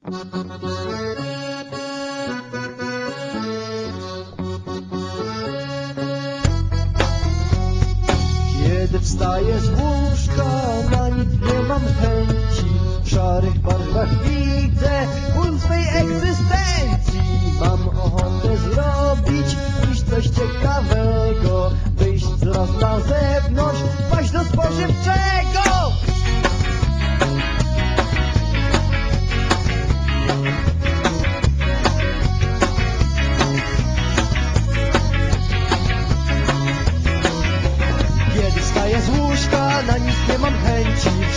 Kiedy wstaję z łóżka, na nic nie mam chęci. W szarych barwach widzę ból swej egzystencji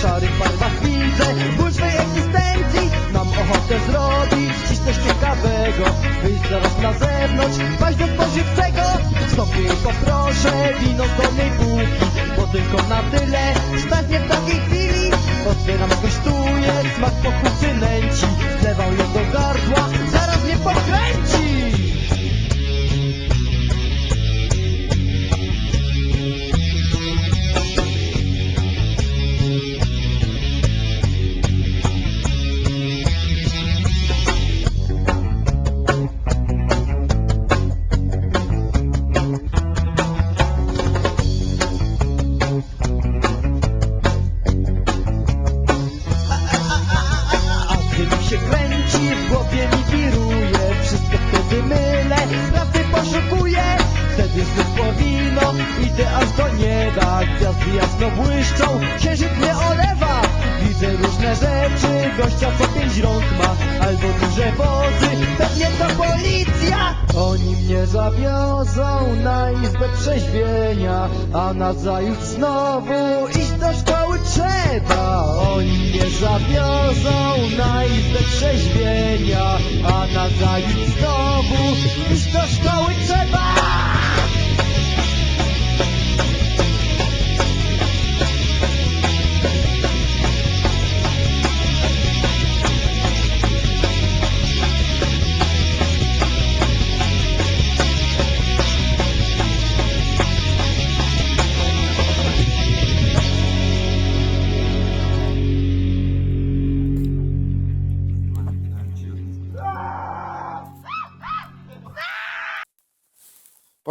szarych barwach widzę ból swej egzystencji Mam ochotę zrobić dziś coś ciekawego. Wyjść zaraz na zewnątrz, paść do spożywczego. Sobie poproszę wino z dolnej półki Bo tylko na tyle. Stanie w takiej chwili Otwieram, kosztuje, smak pokusy nęci Wlewam ją do jasno błyszczą, księżyc mnie olewa. Widzę różne rzeczy, gościa co pięć rąk ma. Albo duże wozy, pewnie to policja. Oni mnie zawiozą na izbę trzeźwienia A nazajutrz znowu iść do szkoły trzeba. Oni mnie zawiozą na izbę trzeźwienia A nazajutrz znowu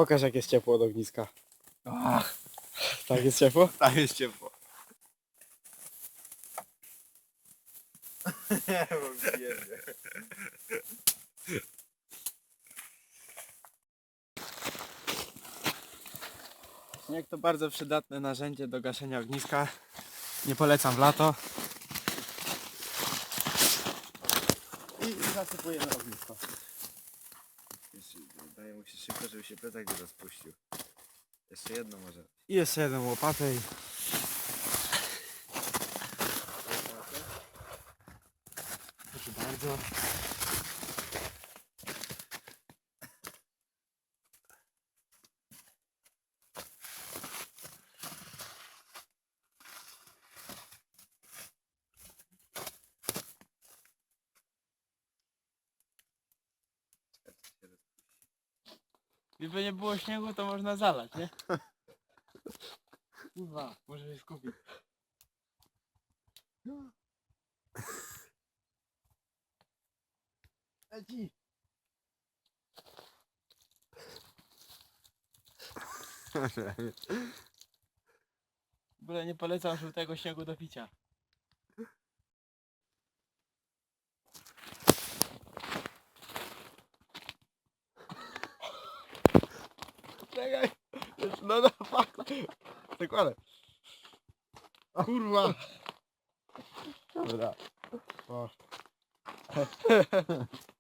Pokaż jak jest ciepło od ogniska. Ach, Tak jest ciepło? tak jest ciepło. Śnieg to bardzo przydatne narzędzie do gaszenia ogniska. Nie polecam w lato. I zasypujemy ognisko. Daję mu się szybko, żeby się plecak nie rozpuścił. Jeszcze jedno może. I jeszcze jedną łopatę i... Proszę bardzo. Gdyby nie było śniegu, to można zalać, nie? Kurwa, może się skupić. Leci. W ogóle nie polecam żółtego śniegu do picia. Czekaj. No no fuck. Zakładaj. Kurwa. Dobra. O.